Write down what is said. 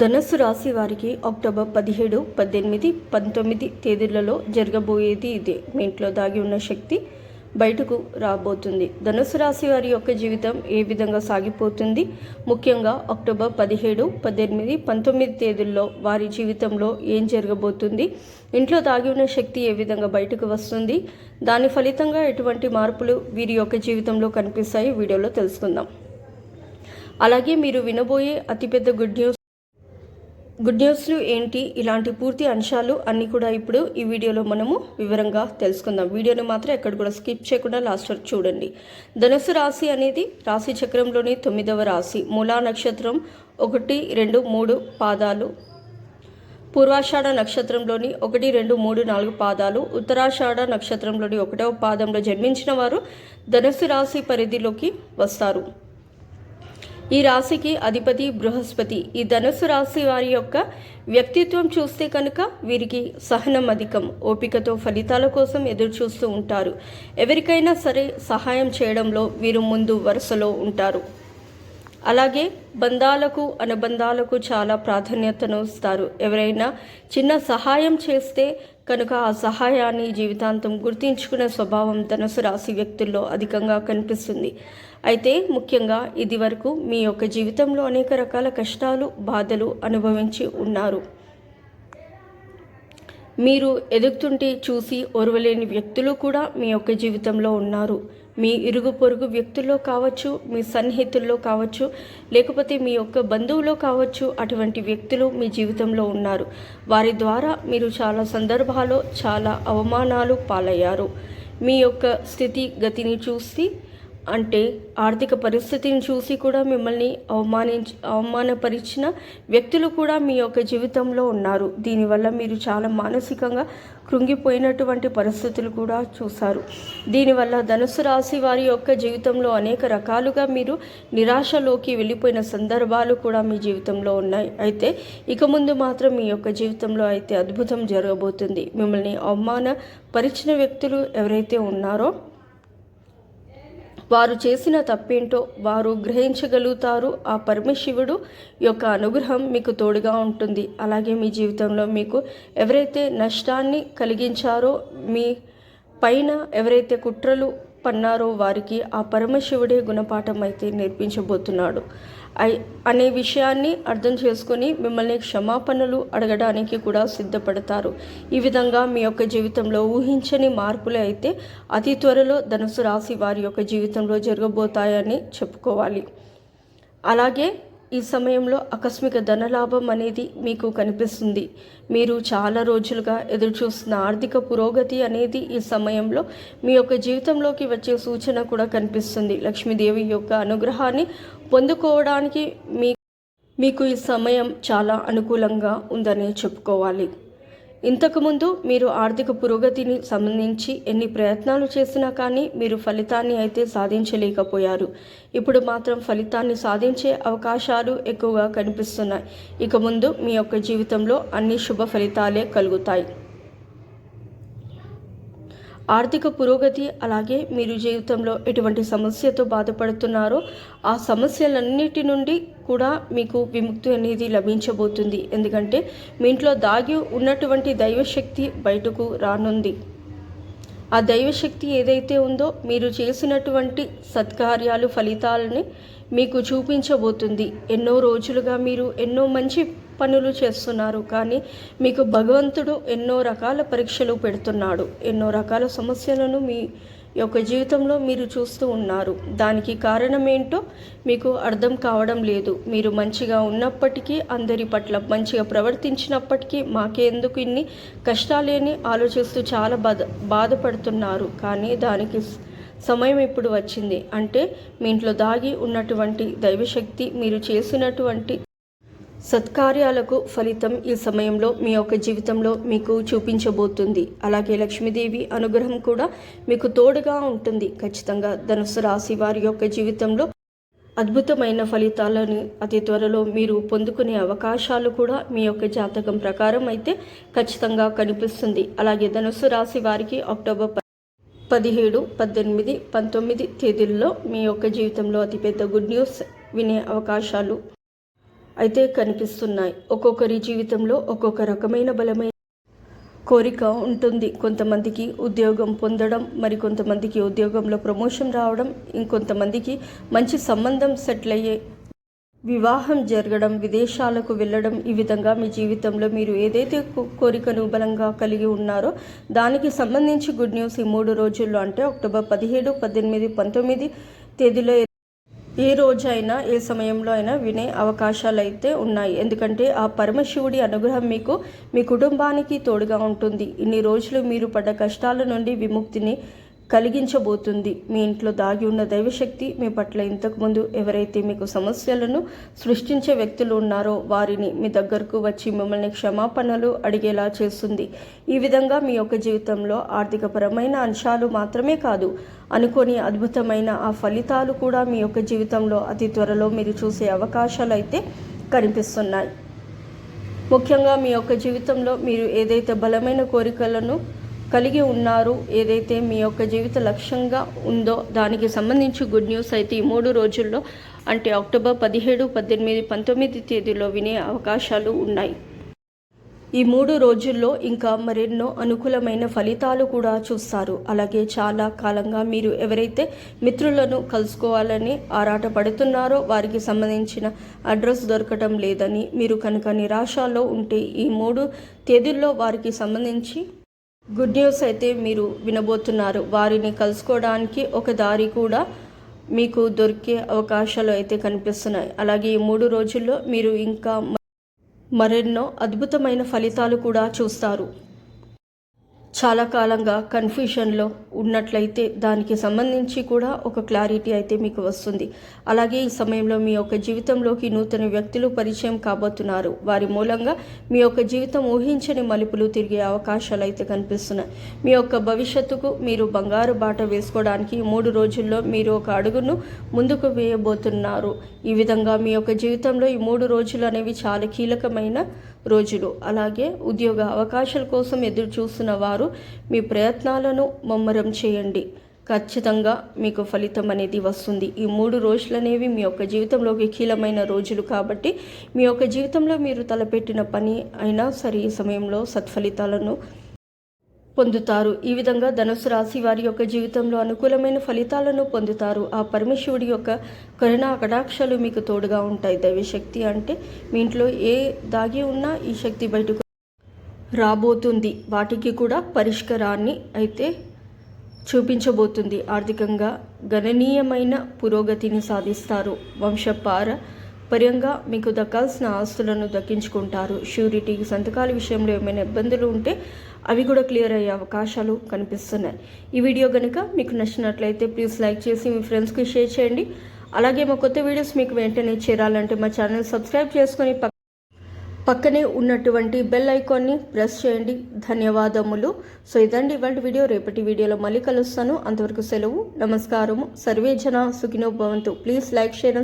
ధనుసు రాశి వారికి అక్టోబర్ పదిహేడు పద్దెనిమిది పంతొమ్మిది తేదీలలో జరగబోయేది ఇదే. మీ ఇంట్లో దాగి ఉన్న శక్తి బయటకు రాబోతుంది. ధనుసు రాశి వారి యొక్క జీవితం ఏ విధంగా సాగిపోతుంది? ముఖ్యంగా అక్టోబర్ పదిహేడు పద్దెనిమిది పంతొమ్మిది తేదీల్లో వారి జీవితంలో ఏం జరగబోతుంది? ఇంట్లో దాగి ఉన్న శక్తి ఏ విధంగా బయటకు వస్తుంది? దాని ఫలితంగా ఎటువంటి మార్పులు వీరి యొక్క జీవితంలో కనిపిస్తాయి? వీడియోలో తెలుసుకుందాం. అలాగే మీరు వినబోయే అతిపెద్ద గుడ్ న్యూస్ గుడ్ న్యూస్లు ఏంటి? ఇలాంటి పూర్తి అంశాలు అన్నీ కూడా ఇప్పుడు ఈ వీడియోలో మనము వివరంగా తెలుసుకుందాం. వీడియోని మాత్రం ఎక్కడ కూడా స్కిప్ చేయకుండా లాస్ట్ వరకు చూడండి. ధనుసు రాశి అనేది రాశి చక్రంలోని తొమ్మిదవ రాశి. మూలా నక్షత్రం ఒకటి రెండు మూడు పాదాలు. పూర్వాషాఢ నక్షత్రంలోని ఒకటి రెండు మూడు నాలుగు పాదాలు. ఉత్తరాషాఢ నక్షత్రంలోని ఒకటవ పాదంలో జన్మించిన వారు ధనుసు రాశి పరిధిలోకి వస్తారు. ఈ రాశికి అధిపతి బృహస్పతి. ఈ ధనుసు రాశి వారి యొక్క వ్యక్తిత్వం చూస్తే కనుక వీరికి సహనం అధికం. ఓపికతో ఫలితాల కోసం ఎదురు చూస్తూ ఉంటారు. ఎవరికైనా సరే సహాయం చేయడంలో వీరు ముందు వరుసలో ఉంటారు. అలాగే బంధాలకు అనుబంధాలకు చాలా ప్రాధాన్యతను ఇస్తారు. ఎవరైనా చిన్న సహాయం చేస్తే కనుక ఆ సహాయాన్ని జీవితాంతం గుర్తించుకునే స్వభావం ధనుసు రాశి వ్యక్తుల్లో అధికంగా కనిపిస్తుంది. అయితే ముఖ్యంగా ఇది వరకు మీ యొక్క జీవితంలో అనేక రకాల కష్టాలు బాధలు అనుభవించి ఉన్నారు. మీరు ఎదుగుతుంటే చూసి ఓర్వలేని వ్యక్తులు కూడా మీ యొక్క జీవితంలో ఉన్నారు. మీ ఇరుగు పొరుగు వ్యక్తుల్లో కావచ్చు మీ సన్నిహితుల్లో కావచ్చు లేకపోతే మీ యొక్క బంధువులో కావచ్చు అటువంటి వ్యక్తులు మీ జీవితంలో ఉన్నారు. వారి ద్వారా మీరు చాలా సందర్భాల్లో చాలా అవమానాలు పాలయ్యారు. మీ యొక్క స్థితి గతిని చూసి అంటే ఆర్థిక పరిస్థితిని చూసి కూడా మిమ్మల్ని అవమానించ అవమానపరిచిన వ్యక్తులు కూడా మీ యొక్క జీవితంలో ఉన్నారు. దీనివల్ల మీరు చాలా మానసికంగా కృంగిపోయినటువంటి పరిస్థితులు కూడా చూశారు. దీనివల్ల ధనుసు రాశి వారి యొక్క జీవితంలో అనేక రకాలుగా మీరు నిరాశలోకి వెళ్ళిపోయిన సందర్భాలు కూడా మీ జీవితంలో ఉన్నాయి. అయితే ఇక ముందు మాత్రం మీ యొక్క జీవితంలో అయితే అద్భుతం జరగబోతుంది. మిమ్మల్ని అవమాన పరిచిన వ్యక్తులు ఎవరైతే ఉన్నారో వారు చేసిన తప్పేంటో వారు గ్రహించగలుగుతారు. ఆ పరమశివుడు యొక్క అనుగ్రహం మీకు తోడుగా ఉంటుంది. అలాగే మీ జీవితంలో మీకు ఎవరైతే నష్టాన్ని కలిగించారో మీ పైన ఎవరైతే కుట్రలు పన్నారో వారికి ఆ పరమశివుడే గుణపాఠం అయితే నేర్పించబోతున్నాడు. అనే విషయాన్ని అర్థం చేసుకొని మిమ్మల్ని క్షమాపణలు అడగడానికి కూడా సిద్ధపడతారు. ఈ విధంగా మీ యొక్క జీవితంలో ఊహించని మార్పులు అయితే అతి త్వరలో ధనుసు రాశి వారి యొక్క జీవితంలో జరగబోతాయని చెప్పుకోవాలి. అలాగే ఈ సమయంలో ఆకస్మిక ధనలాభం అనేది మీకు కనిపిస్తుంది. మీరు చాలా రోజులుగా ఎదురుచూస్తున్న ఆర్థిక పురోగతి అనేది ఈ సమయంలో మీ యొక్క జీవితంలోకి వచ్చే సూచన కూడా కనిపిస్తుంది. లక్ష్మీదేవి యొక్క అనుగ్రహాన్ని పొందుకోవడానికి మీ మీకు ఈ సమయం చాలా అనుకూలంగా ఉందని చెప్పుకోవాలి. ఇంతకుముందు మీరు ఆర్థిక పురోగతిని సంబంధించి ఎన్ని ప్రయత్నాలు చేసినా కానీ మీరు ఫలితాన్ని అయితే సాధించలేకపోయారు. ఇప్పుడు మాత్రం ఫలితాన్ని సాధించే అవకాశాలు ఎక్కువగా కనిపిస్తున్నాయి. ఇక ముందు మీ యొక్క జీవితంలో అన్ని శుభ ఫలితాలే కలుగుతాయి. ఆర్థిక పురోగతి అలాగే మీరు జీవితంలో ఎటువంటి సమస్యతో బాధపడుతున్నారో ఆ సమస్యలన్నిటి నుండి కూడా మీకు విముక్తి అనేది లభించబోతుంది. ఎందుకంటే మీ ఇంట్లో దాగి ఉన్నటువంటి దైవశక్తి బయటకు రానుంది. ఆ దైవశక్తి ఏదైతే ఉందో మీరు చేసినటువంటి సత్కార్యాలు ఫలితాలని మీకు చూపించబోతుంది. ఎన్నో రోజులుగా మీరు ఎన్నో మంచి పనులు చేస్తున్నారు. కానీ మీకు భగవంతుడు ఎన్నో రకాల పరీక్షలు పెడుతున్నాడు. ఎన్నో రకాల సమస్యలను మీ యొక్క జీవితంలో మీరు చూస్తూ ఉన్నారు. దానికి కారణం ఏంటో మీకు అర్థం కావడం లేదు. మీరు మంచిగా ఉన్నప్పటికీ అందరి పట్ల మంచిగా ప్రవర్తించినప్పటికీ మాకే ఎందుకు ఇన్ని కష్టాలేని ఆలోచిస్తూ చాలా బాధ బాధపడుతున్నారు. కానీ దానికి సమయం ఇప్పుడు వచ్చింది. అంటే మీ ఇంట్లో దాగి ఉన్నటువంటి దైవశక్తి మీరు చేసినటువంటి సత్కార్యాలకు ఫలితం ఈ సమయంలో మీ యొక్క జీవితంలో మీకు చూపించబోతుంది. అలాగే లక్ష్మీదేవి అనుగ్రహం కూడా మీకు తోడుగా ఉంటుంది. ఖచ్చితంగా ధనుసు రాశి వారి యొక్క జీవితంలో అద్భుతమైన ఫలితాలను అతి త్వరలో మీరు పొందుకునే అవకాశాలు కూడా మీ యొక్క జాతకం ప్రకారం అయితే ఖచ్చితంగా కనిపిస్తుంది. అలాగే ధనుసు రాశి వారికి అక్టోబర్ పదిహేడు పద్దెనిమిది పంతొమ్మిది తేదీల్లో మీ యొక్క జీవితంలో అతిపెద్ద గుడ్ న్యూస్ వినే అవకాశాలు అయితే కనిపిస్తున్నాయి. ఒక్కొక్కరి జీవితంలో ఒక్కొక్క రకమైన బలమైన కోరిక ఉంటుంది. కొంతమందికి ఉద్యోగం పొందడం మరి కొంతమందికి ఉద్యోగంలో ప్రమోషన్ రావడం ఇంకొంతమందికి మంచి సంబంధం సెటిల్ అయ్యే వివాహం జరగడం విదేశాలకు వెళ్ళడం ఈ విధంగా మీ జీవితంలో మీరు ఏదైతే కోరికను బలంగా కలిగి ఉన్నారో దానికి సంబంధించి గుడ్ న్యూస్ ఈ మూడు రోజుల్లో అంటే అక్టోబర్ పదిహేడు పద్దెనిమిది పంతొమ్మిది తేదీలో ఏ రోజైనా ఏ సమయంలో అయినా వినే అవకాశాలు అయితే ఉన్నాయి. ఎందుకంటే ఆ పరమశివుడి అనుగ్రహం మీకు మీ కుటుంబానికి తోడుగా ఉంటుంది. ఇన్ని రోజులు మీరు పడ్డ కష్టాల నుండి విముక్తిని కలిగించబోతుంది. మీ ఇంట్లో దాగి ఉన్న దైవశక్తి మీ పట్ల ఇంతకుముందు ఎవరైతే మీకు సమస్యలను సృష్టించే వ్యక్తులు ఉన్నారో వారిని మీ దగ్గరకు వచ్చి మిమ్మల్ని క్షమాపణలు అడిగేలా చేస్తుంది. ఈ విధంగా మీ యొక్క జీవితంలో ఆర్థికపరమైన అంశాలు మాత్రమే కాదు అనుకోని అద్భుతమైన ఆ ఫలితాలు కూడా మీ యొక్క జీవితంలో అతి త్వరలో మీరు చూసే అవకాశాలు అయితే కనిపిస్తున్నాయి. ముఖ్యంగా మీ యొక్క జీవితంలో మీరు ఏదైతే బలమైన కోరికలను కలిగి ఉన్నారు. ఏదైతే మీ యొక్క జీవిత లక్ష్యంగా ఉందో దానికి సంబంధించి గుడ్ న్యూస్ అయితే ఈ మూడు రోజుల్లో అంటే అక్టోబర్ పదిహేడు పద్దెనిమిది పంతొమ్మిది తేదీలో వినే అవకాశాలు ఉన్నాయి. ఈ మూడు రోజుల్లో ఇంకా మరెన్నో అనుకూలమైన ఫలితాలు కూడా చూస్తారు. అలాగే చాలా కాలంగా మీరు ఎవరైతే మిత్రులను కలుసుకోవాలని ఆరాట పడుతున్నారో వారికి సంబంధించిన అడ్రస్ దొరకటం లేదని మీరు కనుక నిరాశలో ఉంటే ఈ మూడు తేదీల్లో వారికి సంబంధించి గుడ్ న్యూస్ అయితే మీరు వినబోతున్నారు. వారిని కలుసుకోవడానికి ఒక దారి కూడా మీకు దొరికే అవకాశాలు అయితే కనిపిస్తున్నాయి. అలాగే ఈ మూడు రోజుల్లో మీరు ఇంకా మరెన్నో అద్భుతమైన ఫలితాలు కూడా చూస్తారు. చాలా కాలంగా కన్ఫ్యూషన్లో ఉన్నట్లయితే దానికి సంబంధించి కూడా ఒక క్లారిటీ అయితే మీకు వస్తుంది. అలాగే ఈ సమయంలో మీ యొక్క జీవితంలోకి నూతన వ్యక్తులు పరిచయం కాబోతున్నారు. వారి మూలంగా మీ యొక్క జీవితం ఊహించని మలుపులు తిరిగే అవకాశాలు అయితే కనిపిస్తున్నాయి. మీ యొక్క భవిష్యత్తుకు మీరు బంగారు బాట వేసుకోవడానికి మూడు రోజుల్లో మీరు ఒక అడుగును ముందుకు వేయబోతున్నారు. ఈ విధంగా మీ యొక్క జీవితంలో ఈ మూడు రోజులు అనేవి చాలా కీలకమైన రోజులు. అలాగే ఉద్యోగ అవకాశాల కోసం ఎదురు చూస్తున్న వారు మీ ప్రయత్నాలను ముమ్మరం చేయండి. ఖచ్చితంగా మీకు ఫలితం అనేది వస్తుంది. ఈ మూడు రోజులు అనేవి మీ యొక్క జీవితంలోకి కీలమైన రోజులు కాబట్టి మీ యొక్క జీవితంలో మీరు తలపెట్టిన పని అయినా సరే ఈ సమయంలో సత్ఫలితాలను పొందుతారు. ఈ విధంగా ధనుసు రాశి వారి యొక్క జీవితంలో అనుకూలమైన ఫలితాలను పొందుతారు. ఆ పరమేశ్వరుడి యొక్క కరుణా కటాక్షాలు మీకు తోడుగా ఉంటాయి. దైవశక్తి అంటే మీ ఇంట్లో ఏ దాగి ఉన్నా ఈ శక్తి బయటకు రాబోతుంది. వాటికి కూడా పరిష్కారాన్ని అయితే చూపించబోతుంది. ఆర్థికంగా గణనీయమైన పురోగతిని సాధిస్తారు. వంశపార పర్యంగా మీకు దక్కాల్సిన ఆస్తులను దక్కించుకుంటారు. షూరిటీకి సంతకాల విషయంలో ఏమైనా ఇబ్బందులు ఉంటే అవి కూడా క్లియర్ అయ్యే అవకాశాలు కనిపిస్తున్నాయి. ఈ వీడియో కనుక మీకు నచ్చినట్లయితే ప్లీజ్ లైక్ చేసి మీ ఫ్రెండ్స్కి షేర్ చేయండి. అలాగే మా కొత్త వీడియోస్ మీకు వెంటనే చేరాలంటే మా ఛానల్ సబ్స్క్రైబ్ చేసుకొని పక్క పక్కనే ఉన్నటువంటి బెల్ ఐకాన్ని ప్రెస్ చేయండి. ధన్యవాదములు. సో ఇదండి ఇవాళ వీడియో. రేపటి వీడియోలో మళ్ళీ కలుస్తాను. అంతవరకు సెలవు నమస్కారము. సర్వే జన సుఖినో భవంతు. Please like share